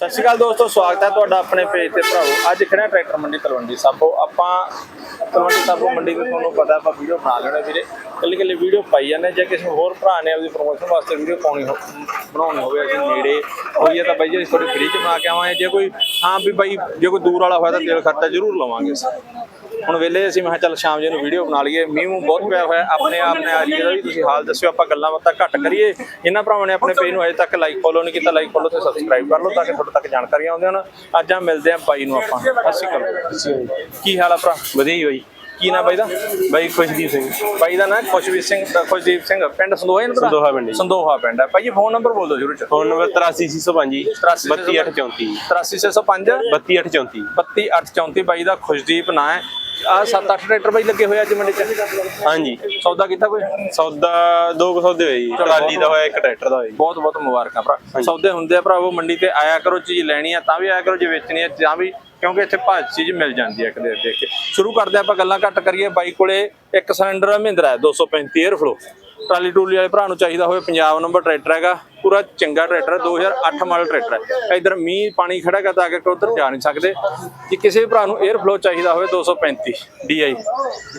ਸਤਿ ਸ਼੍ਰੀ ਅਕਾਲ ਦੋਸਤੋ, ਸਵਾਗਤ ਹੈ ਤੁਹਾਡਾ ਆਪਣੇ ਪੇਜ ਤੇ ਭਰਾਵੋ। ਅੱਜ ਖੜਾ ਟਰੈਕਟਰ ਮੰਡੀ ਤਲਵੰਡੀ ਸਾਬੋ ਆਪਾਂ ਤਲਵੰਡੀ ਸਾਬੋ ਮੰਡੀ ਤੇ ਤੁਹਾਨੂੰ ਪਤਾ ਆਪਾਂ ਵੀਡੀਓ ਬਣਾ ਲੈਣੇ ਵੀਰੇ। ਕੱਲੀ ਕੱਲੀ ਵੀਡੀਓ ਪਾਈ ਜਾਂਦੇ ਜੇ ਕਿਸੇ ਹੋਰ ਭਰਾ ਨੇ ਆਪਦੀ ਪ੍ਰੋਮੋਸ਼ਨ ਵਾਸਤੇ ਵੀਡੀਓ ਪਾਉਣੀ ਹੋ ਬਣਾਉਣੀ ਹੋਵੇ, ਅਸੀਂ ਨੇੜੇ ਹੋਈਏ ਤਾਂ ਬਾਈ ਜੀ, ਅਸੀਂ ਥੋੜੀ ਫ੍ਰੀ ਚ ਬਣਾ ਕੇ ਆਵਾਂਗੇ। ਜੇ ਕੋਈ ਹਾਂ ਵੀ ਬਾਈ, ਜੇ ਕੋਈ ਦੂਰ ਵਾਲਾ ਹੋਇਆ ਤਾਂ ਤੇਲ ਖਰਚਾ ਜ਼ਰੂਰ ਲਵਾਂਗੇ ਅਸੀਂ। ਹੁਣ ਵੇਲੇ ਅਸੀਂ ਮੈਂ ਚੱਲ ਸ਼ਾਮ ਜੇ ਨੂੰ ਵੀਡੀਓ ਬਣਾ ਲਈਏ। ਮੀਂਹ ਬਹੁਤ ਪਿਆ ਹੋਇਆ ਆਪਣੇ ਆਪ ਨੇ ਆ ਜੀ ਵੀ ਤੁਸੀਂ ਹਾਲ ਦੱਸਿਓ ਆਪਾਂ ਗੱਲਾਂ ਬਾਤਾਂ ਘੱਟ ਕਰੀਏ। ਇਹਨਾਂ ਭਰਾਵਾਂ ਨੇ ਆਪਣੇ ਪੇਜ ਨੂੰ ਅਜੇ ਤੱਕ ਲਾਈਕ ਫੋਲੋ ਨਹੀਂ ਕੀਤਾ ਲਾਈਕ ਫੋਲੋ ਤੇ ਸਬਸਕ੍ਰਾਈਬ ਕਰ ਲਓ ਤਾਂ ਕਿ ਤੁਹਾਡੇ ਤੱਕ ਜਾਣਕਾਰੀਆਂ ਆਉਂਦੀਆਂ ਹਨ ਅੱਜ ਆ ਮਿਲਦੇ ਆਂ ਬਾਈ ਨੂੰ ਆਪਾਂ। ਅਸੀਂ ਕਰੋ ਕੀ ਹਾਲ ਆ ਭਰਾ? ਵਧੀਆ ਹੀ ਬਾਈ। ਕੀ ਨਾਮ ਬਾਈ ਦਾ? ਬਾਈ ਖੁਸ਼ਦੀਪ ਸਿੰਘ। ਬਾਈ ਦਾ ਨਾਮ ਖੁਸ਼ਵੀਰ ਸਿੰਘ ਖੁਸ਼ਦੀਪ ਸਿੰਘ। ਪਿੰਡ ਸੰਦੋਹਾ ਇਹਨਾਂ ਦਾ ਸੰਦੋਹਾ ਪਿੰਡ। ਸੰਦੋਹਾ ਪਿੰਡ ਹੈ। ਭਾਈ ਜੀ ਫੋਨ ਨੰਬਰ ਬੋਲ ਦਿਓ ਜਰੂਰ ਚ। ਫੋਨ ਨੰਬਰ 83605 32834 83605 32834 32834 ਬਾਈ ਦਾ ਖੁਸ਼ਦੀਪ ਨਾਂ ਹੈ। ਆ 7-8 ਟਰੈਕਟਰ ਬਾਈ ਲੱਗੇ ਹੋਏ ਅੱਜ ਮੰਡੀ ਚ? ਹਾਂਜੀ। ਸੌਦਾ ਕੀਤਾ ਕੋਈ? ਸੌਦਾ ਦੋ ਕੁ ਸੌਦੇ ਹੋਏ ਜੀ। ਟਰਾਲੀ ਦਾ ਹੋਇਆ ਇੱਕ ਟਰੈਕਟਰ ਦਾ ਹੋਇਆ ਬਹੁਤ ਬਹੁਤ ਮੁਬਾਰਕਾਂ ਭਰਾ। ਸੌਦੇ ਹੁੰਦੇ ਆ ਭਰਾਵੋ ਮੰਡੀ ਤੇ ਆਇਆ ਕਰੋ ਚੀਜ਼ ਲੈਣੀ ਆ ਤਾਂ ਵੀ ਆਇਆ ਕਰੋ ਜੇ ਵੇਚਣੀ ਆ ਤਾਂ ਵੀ ਕਿਉਂਕਿ ਇੱਥੇ ਭਾਜ ਚੀਜ਼ ਮਿਲ ਜਾਂਦੀ ਹੈ ਇੱਕ ਦੇ ਦੇਖ ਕੇ। ਸ਼ੁਰੂ ਕਰਦੇ ਆਪਾਂ ਗੱਲਾਂ ਘੱਟ ਕਰੀਏ। ਬਾਈ ਕੋਲੇ ਇੱਕ ਸਿਲੰਡਰ ਮਹਿੰਦਰਾ ਹੈ 235 에ਅਰਫਲੋ ਟਰਾਲੀ ਟੂਲੀ ਵਾਲੇ ਭਰਾ ਨੂੰ ਚਾਹੀਦਾ ਹੋਵੇ ਪੰਜਾਬ ਨੰਬਰ ਟਰੈਕਟਰ ਹੈਗਾ। ਪੂਰਾ ਚੰਗਾ ਟਰੈਕਟਰ ਹੈ 2008 ਮਾਡਲ ਟਰੈਕਟਰ ਹੈ। ਇਧਰ ਮੀਂਹ ਪਾਣੀ ਖੜਾ ਕਰਦਾ ਆ ਕੇ ਉਧਰ ਜਾ ਨਹੀਂ ਸਕਦੇ। ਜੇ ਕਿਸੇ ਵੀ ਭਰਾ ਨੂੰ 에ਅਰਫਲੋ ਚਾਹੀਦਾ ਹੋਵੇ 235 DI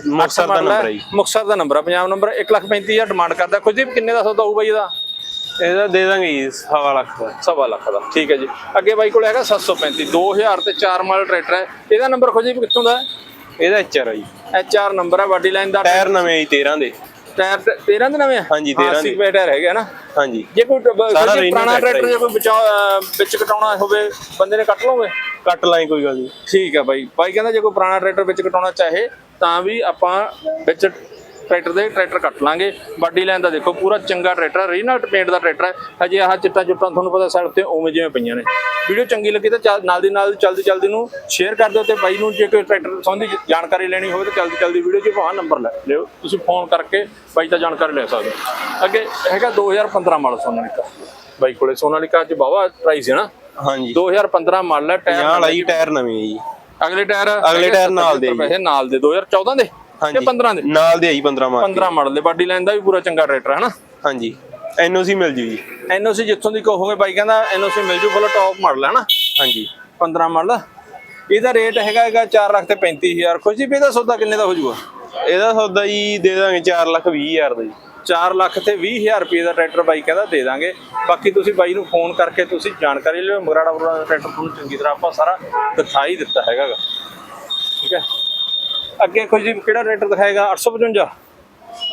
ਮੁਕਤਸਰ ਦਾ ਨੰਬਰ ਹੈ ਜੀ। ਮੁਕਤਸਰ ਦਾ ਨੰਬਰ ਹੈ ਪੰਜਾਬ ਨੰਬਰ 135000 ਡਿਮਾਂਡ ਕਰਦਾ। ਕੁਲਦੀਪ ਕਿੰਨੇ ਦਾ ਸੌਦਾ ਹੋਊ ਬਾਈ ਇਹਦਾ? ਇਹਦਾ ਦੇ ਦਾਂਗੇ ਜੀ ਸਵਾ ਲੱਖ ਦਾ। ਸਵਾ ਲੱਖ ਦਾ ਠੀਕ ਹੈ ਜੀ। ਅੱਗੇ ਬਾਈ ਕੋਲ ਹੈਗਾ 735 2000 ਤੇ 4 ਮਾਡਲ ਟਰੈਕਟਰ ਹੈ। ਇਹਦਾ ਨੰਬਰ ਖੋਜੀ ਕਿੱਥੋਂ ਦਾ ਹੈ? ਇਹਦਾ ਐਚਆਰ ਆ ਜੀ। ਐਚ ਆਰ ਨੰਬਰ ਹੈ ਵਾਡੀ ਲਾਈਨ ਦਾ ਟਾਇਰ ਨਵੇਂ ਜੀ 13 ਦੇ। ਟਾਇਰ 13 ਦੇ ਨਵੇਂ ਆ? ਹਾਂਜੀ, ਹਾਂ, 13 ਅੱਸੀ ਦੇ। ਕੁ ਟਾਇਰ ਹੈਗੇ ਨਾ। ਹਾਂਜੀ। ਜੇ ਕੋਈ ਪੁਰਾਣਾ ਟਰੈਕਟਰ ਹੈ। ਜੇ। ਕੋਈ ਵਿੱਚ ਕਟਾਉਣਾ ਹੋਵੇ ਬੰਦੇ ਨੇ ਕੱਟ ਲਓਗੇ? ਕੱਟ ਲਾਈ ਕੋਈ ਗੱਲ ਨਹੀਂ ਠੀਕ ਹੈ ਬਾਈ। ਬਾਈ ਕਹਿੰਦਾ ਜੇ ਕੋਈ ਪੁਰਾਣਾ ਟਰੈਕਟਰ ਵਿੱਚ ਕਟਾਉਣਾ ਚਾਹੇ ਤਾਂ ਵੀ ਆਪਾਂ ਵਿੱਚ ਟਰੈਕਟਰ ਦੇ ਟਰੈਕਟਰ ਕੱਟ ਲਾਂਗੇ। ਬਾਡੀ ਲਾਈਨ ਦਾ ਦੇਖੋ ਪੂਰਾ ਚੰਗਾ ਟਰੈਕਟਰ ਰੀਨਲ ਪੇਂਟ ਦਾ ਟਰੈਕਟਰ ਹੈ ਹਜੇ ਆਹ ਚਿੱਟਾ ਚੁੱਟਾਂ ਤੁਹਾਨੂੰ ਪਤਾ ਸਾਈਡ ਤੇ ਉਵੇਂ ਜਿਵੇਂ ਪਈਆਂ ਨੇ। ਵੀਡੀਓ ਚੰਗੀ ਲੱਗੀ ਤਾਂ ਨਾਲ ਦੀ ਨਾਲ ਜਲਦੀ ਜਲਦੀ ਨੂੰ ਸ਼ੇਅਰ ਕਰ ਦਿਓ ਤੇ ਬਾਈ ਨੂੰ ਜੇ ਕੋਈ ਟਰੈਕਟਰ ਸੰਬੰਧੀ ਜਾਣਕਾਰੀ ਲੈਣੀ ਹੋਵੇ ਤਾਂ ਜਲਦੀ ਜਲਦੀ ਵੀਡੀਓ 'ਚ ਭਾਅ ਨੰਬਰ ਲੈ ਲਿਓ। ਤੁਸੀਂ ਫੋਨ ਕਰਕੇ ਬਾਈ ਦਾ ਜਾਣਕਾਰੀ ਲੈ ਸਕਦੇ ਹੋ। ਅੱਗੇ ਹੈਗਾ 2015 ਮਾਡਲ ਸੋਨਾਲੀਕਾ। ਬਾਈ ਕੋਲੇ ਸੋਨਾਲੀਕਾ 'ਚ ਬਾਵਾ ਪ੍ਰਾਈਸ ਹੈ ਨਾ? ਹਾਂਜੀ। 2015 ਮਾਡਲ ਹੈ ਟਾਇਰ 50 ਵਾਲਾ ਟਾਇਰ ਨਵੇਂ ਜੀ। ਅਗਲੇ ਟਾਇਰ ਅਗਲੇ ਟਾਇਰ ਨਾਲ ਦੇ। ਪੈਸੇ ਨਾਲ ਦੇ 2014 ਦੇ? ਹਾਂਜੀ। ਕਿ 15 ਦੇ। ਨਾਲ ਦੇ ਆ ਜੀ 15 ਮਾਰ 15 ਮਾਡਲ ਦੇ ਬਾਡੀ ਲਾਈਨ ਦਾ ਵੀ ਪੂਰਾ ਚੰਗਾ ਟਰੈਕਟਰ ਹੈ ਨਾ? ਹਾਂਜੀ। ਐਨਓਸੀ ਮਿਲ ਜੂ ਜੀ। ਐਨਓਸੀ ਜਿੱਥੋਂ ਦੀ ਕਹੋਗੇ ਬਾਈ ਕਹਿੰਦਾ ਐਨਓਸੀ ਮਿਲ ਜੂ ਫੁੱਲ ਟੌਪ ਮਾਡਲ ਹੈ ਨਾ? ਹਾਂਜੀ। 15 ਮਾਡਲ। ਇਹਦਾ ਰੇਟ ਹੈਗਾ ਹੈਗਾ 4 ਲੱਖ ਤੇ 35000 ਖੁਸ਼ੀ ਵੀ ਇਹਦਾ ਸੌਦਾ ਕਿੰਨੇ ਦਾ ਹੋ ਜੂਗਾ? ਇਹਦਾ ਸੌਦਾ ਜੀ ਦੇ ਦਾਂਗੇ 4 ਲੱਖ 20 ਹਜ਼ਾਰ ਦਾ ਜੀ। 4 ਲੱਖ ਤੇ 20000 ਰੁਪਏ ਦਾ ਟਰੈਕਟਰ ਬਾਈ ਕਹਿੰਦਾ ਦੇ ਦਾਂਗੇ। ਬਾਕੀ ਤੁਸੀਂ ਬਾਈ ਨੂੰ ਫੋਨ ਕਰਕੇ ਤੁਸੀਂ ਜਾਣਕਾਰੀ ਲਿਓ। ਮਗਰਾੜਾ ਦਾ ਟਰੈਕਟਰ ਤੁਹਾਨੂੰ ਚੰਗੀ ਤਰ੍ਹਾਂ ਆਪਾਂ ਸਾਰਾ ਦਿਖਾਈ ਦਿੱਤਾ ਹੈਗਾ। ਠੀਕ ਹੈ? ਅੱਗੇ ਖੁਸ਼ੀ ਕਿਹੜਾ ਟਰੈਕਟਰ ਦਿਖਾਏਗਾ? 855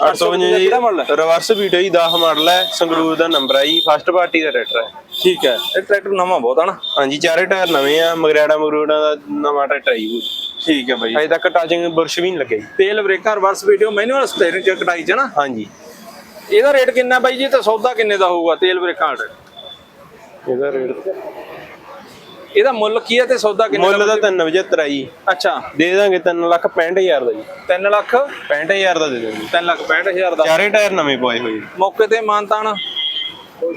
855 ਜੀ ਕਿਹੜਾ ਮਾਡਲ ਹੈ? ਰਿਵਰਸ ਵੀਡੀਓ ਜੀ 10 ਮਾਡਲ ਹੈ ਸੰਗਰੂਰ ਦਾ ਨੰਬਰ ਹੈ ਜੀ ਫਸਟ ਪਾਰਟੀ ਦਾ ਟਰੈਕਟਰ ਹੈ। ਠੀਕ ਹੈ। ਇਹ ਟਰੈਕਟਰ ਨਵਾਂ ਬਹੁਤ ਆ ਨਾ? ਹਾਂਜੀ ਚਾਰੇ ਟਾਇਰ ਨਵੇਂ ਆ ਮਗਰੇੜਾ ਮਗਰੂੜਾ ਦਾ ਨਵਾਂ ਟਰੈਕਟਰ ਹੈ ਜੀ ਠੀਕ ਹੈ ਬਾਈ। ਅਜੇ ਤੱਕ ਟਾਚਿੰਗ ਬੁਰਸ਼ ਵੀ ਨਹੀਂ ਲੱਗੇ। ਜੀ ਤੇਲ ਬ੍ਰੇਕਾਂ ਰਿਵਰਸ ਵੀਡੀਓ ਮੈਨੂਅਲ ਸਟੀਅਰਿੰਗ ਚ ਕਟਾਈ ਚ ਨਾ? ਹਾਂਜੀ। ਇਹਦਾ ਰੇਟ ਕਿੰਨਾ ਬਾਈ ਜੀ ਤੇ ਸੌਦਾ ਕਿੰਨੇ ਦਾ ਹੋਊਗਾ ਤੇਲ ਬ੍ਰੇਕਾਂ ਇਹਦਾ ਰੇਟ ਇਹਦਾ ਮੁੱਲ ਕੀ ਹੈ ਤੇ ਸੌਦਾ ਕਿੰਨੇ ਮੁੱਲ ਦਾ 375 ਹੈ ਜੀ। ਅੱਛਾ। ਦੇ ਦਾਂਗੇ 3 ਲੱਖ 65000 ਦਾ ਜੀ। 3 ਲੱਖ? 65000 ਦਾ ਦੇ ਦਾਂਗੇ। 3 ਲੱਖ 65000 ਦਾ। ਚਾਰੇ ਟਾਇਰ ਨਵੇਂ ਪਵਾਏ ਹੋਏ। ਜੀ। ਮੌਕੇ ਤੇ ਮਾਨਤਾਨ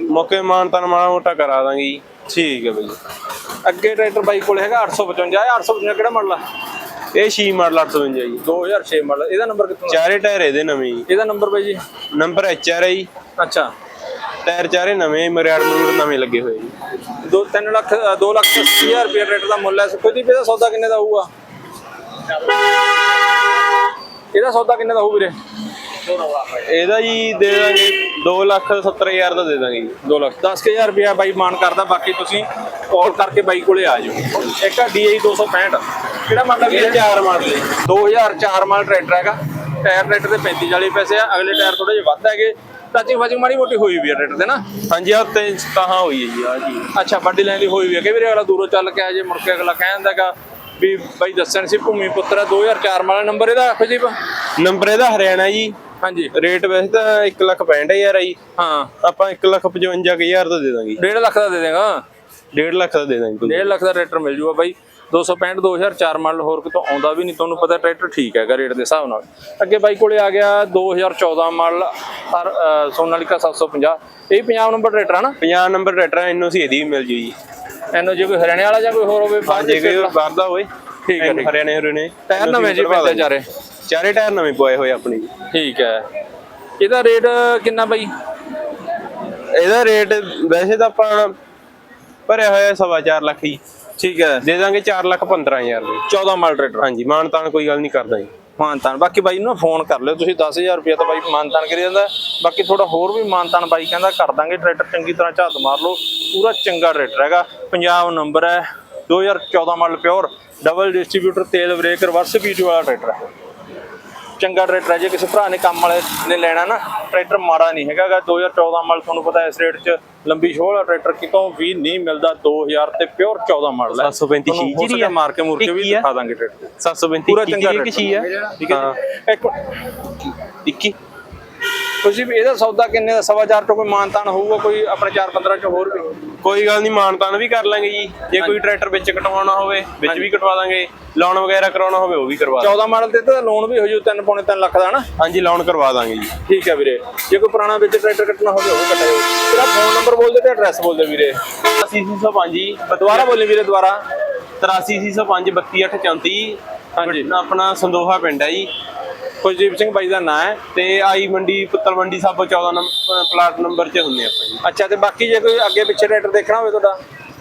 ਮੌਕੇ ਮਾਨ ਤਾਂ ਮਾੜਾ ਮੋਟਾ ਕਰਾ ਦਾਂਗੇ ਜੀ। ਠੀਕ ਹੈ ਬਾਈ। ਅੱਗੇ ਟਰੈਕਟਰ ਬਾਈ ਕੋਲ ਹੈਗਾ 855 ਇਹ 855 ਕਿਹੜਾ ਮਾਡਲ ਆ? ਇਹ 6 ਮਾਡਲ 852 ਜੀ। 2006 ਮਾਡਲ। ਇਹਦਾ ਨੰਬਰ ਕਿੱਥੋਂ ਦਾ ਚਾਰੇ ਟਾਇਰ ਇਹਦੇ ਨਵੇਂ ਜੀ। ਇਹਦਾ ਨੰਬਰ ਬਾਈ ਜੀ? ਨੰਬਰ ਐਚਆਰ ਹੈ ਜੀ। ਅੱਛਾ। ਟਾਇਰ ਚਾਰੇ ਨਵੇਂ ਮਰਿਆੜ ਮਰੂੜ ਨਵੇਂ ਲੱਗੇ ਹੋਏ ਜੀ। 2 3 ਲੱਖ 2 ਲੱਖ 80000 ਰੁਪਏ ਟਰੈਕਟਰ ਦਾ ਮੁੱਲ ਹੈ। ਕੋਈ ਦੀ ਇਹਦਾ ਸੌਦਾ ਕਿੰਨੇ ਦਾ ਹੋਊਗਾ? ਇਹਦਾ ਸੌਦਾ ਕਿੰਨੇ ਦਾ ਹੋਊ ਵੀਰੇ? ਇਹਦਾ ਜੀ ਦੇ ਦਾਂਗੇ 2 ਲੱਖ 70000 ਦਾ ਦੇ ਦਾਂਗੇ ਜੀ। 2 ਲੱਖ। 10000 ਰੁਪਇਆ ਬਾਈ ਮਾਨ ਕਰਦਾ ਬਾਕੀ ਤੁਸੀਂ ਕਾਲ ਕਰਕੇ ਬਾਈ ਕੋਲੇ ਆ ਜਾਓ। ਇੱਕ ਆ DI 265 ਕਿਹੜਾ ਮਾਡਲ ਹੈ ਚਾਰ ਮਾਡਲ ਜੀ 2004 ਮਾਡਲ ਟਰੈਕਟਰ ਹੈਗਾ। ਟਾਇਰ ਟਰੈਕਟਰ ਦੇ 35 40 ਪੈਸੇ ਆ ਅਗਲੇ ਟਾਇਰ ਥੋੜੇ ਜਿਹਾ ਵੱਧ ਹੈਗੇ। ਟੱਚਿੰਗ ਵਾਚਿੰਗ ਮਾੜੀ ਮੋਟੀ ਹੋਈ ਵੀ ਆ ਟਰੈਕਟਰ ਦੇ ਨਾ? ਹਾਂਜੀ ਆ ਤੇ ਕਹਾਂ ਹੋਈ ਹੈ ਜੀ ਆ ਜੀ। ਅੱਛਾ ਵੱਡੀ ਲਾਈਨ ਦੀ ਹੋਈ ਵੀ ਹੈ ਕਿ ਵੀਰੇ ਅਗਲਾ ਦੂਰੋਂ ਚੱਲ ਕੇ ਆ ਜੇ ਮੁੜ ਕੇ ਅਗਲਾ ਕਹਿੰਦਾਗਾ ਵੀ ਬਾਈ ਦੱਸਣ ਸੀ ਭੂਮੀ ਪੁੱਤਰ ਹੈ 2004 ਮਾਡਲ ਨੰਬਰ ਇਹਦਾ ਆਖੋ ਜੀ ਨੰਬਰ ਇਹਦਾ ਹਰਿਆਣਾ ਜੀ। ਹਾਂਜੀ। ਰੇਟ ਵੈਸੇ ਤਾਂ 1 ਲੱਖ 65000 ਹੈ ਜੀ। ਹਾਂ। ਆਪਾਂ 1 ਲੱਖ 55000 ਦਾ ਦੇ ਦਾਂਗੇ। 1.5 ਲੱਖ ਦਾ ਦੇ ਦੇਗਾ। 1.5 ਲੱਖ ਦਾ ਦੇ ਦਾਂਗੇ ਕੋਈ। 1.5 ਲੱਖ ਦਾ ਟਰੈਕਟਰ ਮਿਲ ਜੂਗਾ ਬਾਈ। 265 2004 ਮਾਡਲ ਹੋਰ ਕਿਤੋਂ ਆਉਂਦਾ ਵੀ ਨਹੀਂ ਤੁਹਾਨੂੰ ਪਤਾ ਟਰੈਕਟਰ ਠੀਕ ਹੈਗਾ ਰੇਟ ਦੇ ਹਿਸਾਬ ਨਾਲ। ਅੱਗੇ ਬਾਈ ਕੋਲੇ ਆ ਗਿਆ 2014 ਮਾਡਲ ਹਰ ਅ, ਸੋਨਾਲੀਕਾ 750 ਇਹ ਪੰਜਾਬ ਨੰਬਰ ਟਰੈਕਟਰ ਹੈ ਨਾ? 50 ਨੰਬਰ ਟਰੈਕਟਰ ਇਹਨੂੰ ਸੀ ਇਹਦੀ ਵੀ ਮਿਲ ਜੂ ਜੀ। ਐਨੋ ਜੇ ਕੋਈ ਹਰਿਆਣੇ ਵਾਲਾ ਜਾਂ ਕੋਈ ਹੋਰ ਹੋਵੇ ਹਾਂ ਬਾਹਰ ਜੇ ਕੋਈ ਬਾਹਰ ਦਾ ਹੋਏ ਠੀਕ ਹੈ। ਹਰਿਆਣੇ ਹਰਿਆਣੇ ਟਾਇਰ ਨਵੇਂ ਜੀ ਪੈਂਦੇ ਚਾਰੇ। ਚਾਰੇ ਟਾਇਰ ਨਵੇਂ ਪਵਾਏ ਹੋਏ ਆਪਣੇ। ਠੀਕ ਹੈ। ਇਹਦਾ ਰੇਟ ਕਿੰਨਾ ਬਾਈ? ਇਹਦਾ ਰੇਟ ਵੈਸੇ ਤਾਂ ਆਪਾਂ ਭਰਿਆ ਹੋਇਆ ਸਵਾ ਚਾਰ ਲੱਖ ਜੀ। ਠੀਕ ਹੈ। ਦੇ ਦਾਂਗੇ 4 ਲੱਖ 15000 ਦੇ। 14 ਮਾਡਲ ਟਰੈਕਟਰ। ਹਾਂਜੀ ਮਾਨਤਾਨ ਕੋਈ ਗੱਲ ਨਹੀਂ ਕਰਦਾ ਜੀ। ਮਾਨਤਾਨ। ਬਾਕੀ ਬਾਈ ਨੂੰ ਫੋਨ ਕਰ ਲਿਓ ਤੁਸੀਂ 10000 ਰੁਪਏ ਤਾਂ ਬਾਈ ਮਾਨਤਾਨ ਕਰੀ ਜਾਂਦਾ। ਬਾਕੀ ਥੋੜਾ ਹੋਰ ਵੀ ਮਾਨਤਾਨ ਬਾਈ ਕਹਿੰਦਾ ਕਰ ਦਾਂਗੇ ਟਰੈਕਟਰ ਚੰਗੀ ਤਰ੍ਹਾਂ ਝਾਤ ਮਾਰ ਲਓ। ਪੂਰਾ ਚੰਗਾ ਟਰੈਕਟਰ ਹੈਗਾ। ਪੰਜਾਬ ਨੰਬਰ ਹੈ 2014 ਮਾਡਲ ਪਿਓਰ ਡਬਲ ਡਿਸਟ੍ਰੀਬਿਊਟਰ ਤੇਲ ਬ੍ਰੇਕ ਰਿਵਰਸ ਪੀਟੀ ਵਾਲਾ ਟਰੈਕਟਰ ਹੈ। ਚੰਗਾ ਟਰੈਕਟਰ ਹੈ। ਜੇ ਕਿਸੇ ਭਰਾ ਨੇ ਕੰਮ ਵਾਲੇ ਨੇ ਲੈਣਾ ਨਾ ਟਰੈਕਟਰ ਮਾੜਾ ਨਹੀਂ ਹੈਗਾਗਾ। 2014 ਮਾਡਲ ਤੁਹਾਨੂੰ ਪਤਾ ਇਸ ਰੇਟ 'ਚ ਲੰਬੀ ਸ਼ੋਅ ਵਾਲਾ ਟਰੈਕਟਰ ਕਿਤੋਂ ਵੀ ਨਹੀਂ ਮਿਲਦਾ। 2000 ਤੇ ਪਿਓਰ 14 ਮਾਡਲ ਹੈ। 735 ਤੁਹਾਨੂੰ ਹੋ ਜਿਹੜੀ ਆ। ਮਾਰ ਕੇ ਮੁਰ ਕੇ ਵੀ। ਦਿਖਾ ਦਾਂਗੇ ਟਰੈਕਟਰ। 735 ਪੂਰਾ ਚੰਗਾ ਆ ਠੀਕ ਹੈ ਹਾਂ? ਇੱਕ 21 ਤੁਸੀਂ ਵੀ ਇਹਦਾ ਸੌਦਾ ਕਿੰਨੇ ਦਾ? ਸਵਾ ਚਾਰ ਤੋਂ ਕੋਈ ਮਾਨਤਾਨ ਹੋਊਗਾ ਕੋਈ ਆਪਣੇ 4 15 ਚ ਹੋਰ ਵੀ? ਕੋਈ ਗੱਲ ਨਹੀਂ ਮਾਨਤਾਨ ਵੀ ਕਰ ਲਾਂਗੇ ਜੀ। ਜੇ ਕੋਈ ਟਰੈਕਟਰ ਵਿੱਚ ਕਟਵਾਉਣਾ ਹੋਵੇ ਵਿੱਚ ਵੀ ਕਟਵਾ ਦਾਂਗੇ। ਲੋਨ ਵਗੈਰਾ ਕਰਾਉਣਾ ਹੋਵੇ ਉਹ ਵੀ ਕਰਵਾ ਦਾਂਗੇ। 14 ਮਾਡਲ ਤੇ ਤਾਂ ਲੋਨ ਵੀ ਹੋ ਜੂ 3 ਪੌਣੇ 3 ਲੱਖ ਦਾ ਨਾ ਹਾਂਜੀ ਲੋਨ ਕਰਵਾ ਦਾਂਗੇ ਜੀ। ਠੀਕ ਹੈ ਵੀਰੇ। ਜੇ ਕੋਈ ਪੁਰਾਣਾ ਵਿੱਚ ਟਰੈਕਟਰ ਕੱਟਣਾ ਹੋਵੇ ਉਹ ਕੱਟਿਓ ਤੇਰਾ ਫੋਨ ਨੰਬਰ ਬੋਲ ਦੇ ਤੇ ਐਡਰੈਸ ਬੋਲ ਦੇ ਵੀਰੇ। 80605 ਜੀ ਦੁਬਾਰਾ ਬੋਲੀ ਵੀਰੇ ਦੁਬਾਰਾ। 83605 32834 ਹਾਂਜੀ। ਆਪਣਾ ਸੰਦੋਹਾ ਪਿੰਡ ਹੈ ਜੀ। ਕੁਲਜੀਤ ਸਿੰਘ ਬਾਈ ਦਾ ਨਾਂ ਹੈ ਤੇ ਆਈ ਮੰਡੀ ਪੁੱਤਰ ਮੰਡੀ ਸਾਬੋ 14 ਨੰਬਰ ਪਲਾਟ ਨੰਬਰ 'ਚ ਹੁੰਦੇ ਆਪਾਂ ਜੀ। ਅੱਛਾ, ਤੇ ਬਾਕੀ ਜੇ ਕੋਈ ਅੱਗੇ ਪਿੱਛੇ ਟਰੈਕਟਰ ਦੇਖਣਾ ਹੋਵੇ ਤੁਹਾਡਾ?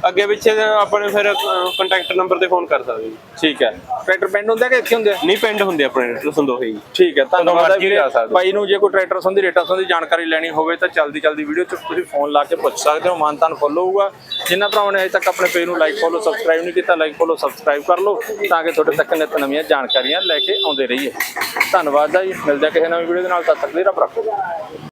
ਅੱਗੇ ਪਿੱਛੇ ਤਾਂ ਆਪਾਂ ਨੇ ਫਿਰ ਕੰਟੈਕਟ ਨੰਬਰ ਤੇ ਫੋਨ ਕਰ ਸਕਦੇ ਜੀ। ਠੀਕ ਹੈ। ਟਰੈਕਟਰ ਪਿੰਡ ਹੁੰਦੇ ਕਿ ਇੱਥੇ ਹੁੰਦੇ ਨਹੀਂ ਪਿੰਡ ਹੁੰਦੇ ਆਪਣੇ ਸੰਦੋਹੇ ਜੀ। ਠੀਕ ਹੈ ਧੰਨਵਾਦ ਸਕਦੇ। ਬਾਈ ਨੂੰ ਜੇ ਕੋਈ ਟਰੈਕਟਰ ਸੰਬੰਧੀ ਰੇਟਾਂ ਸੰਬੰਧੀ ਜਾਣਕਾਰੀ ਲੈਣੀ ਹੋਵੇ ਤਾਂ ਜਲਦੀ ਜਲਦੀ ਵੀਡੀਓ 'ਚ ਤੁਸੀਂ ਫੋਨ ਲਾ ਕੇ ਪੁੱਛ ਸਕਦੇ ਹੋ। ਮਾਨਤਾਨ ਫੋਲੋ ਹੋਊਗਾ। ਜਿਨ੍ਹਾਂ ਭਰਾਵਾਂ ਨੇ ਅਜੇ ਤੱਕ ਆਪਣੇ ਪੇਜ ਨੂੰ ਲਾਈਕ ਫੋਲੋ ਸਬਸਕ੍ਰਾਈਬ ਨਹੀਂ ਕੀਤਾ ਲਾਈਕ ਫੋਲੋ ਸਬਸਕ੍ਰਾਈਬ ਕਰ ਲਓ ਤਾਂ ਕਿ ਤੁਹਾਡੇ ਤੱਕ ਨਿਤ ਨਵੀਆਂ ਜਾਣਕਾਰੀਆਂ ਲੈ ਕੇ ਆਉਂਦੇ ਰਹੀਏ। ਧੰਨਵਾਦ ਜੀ। ਮਿਲਦੇ ਕਿਸੇ ਨਵੀਂ ਵੀਡੀਓ ਦੇ ਨਾਲ ਤਦ ਤੱਕ ਲਈ ਰੱਬ ਰੱਖੋ।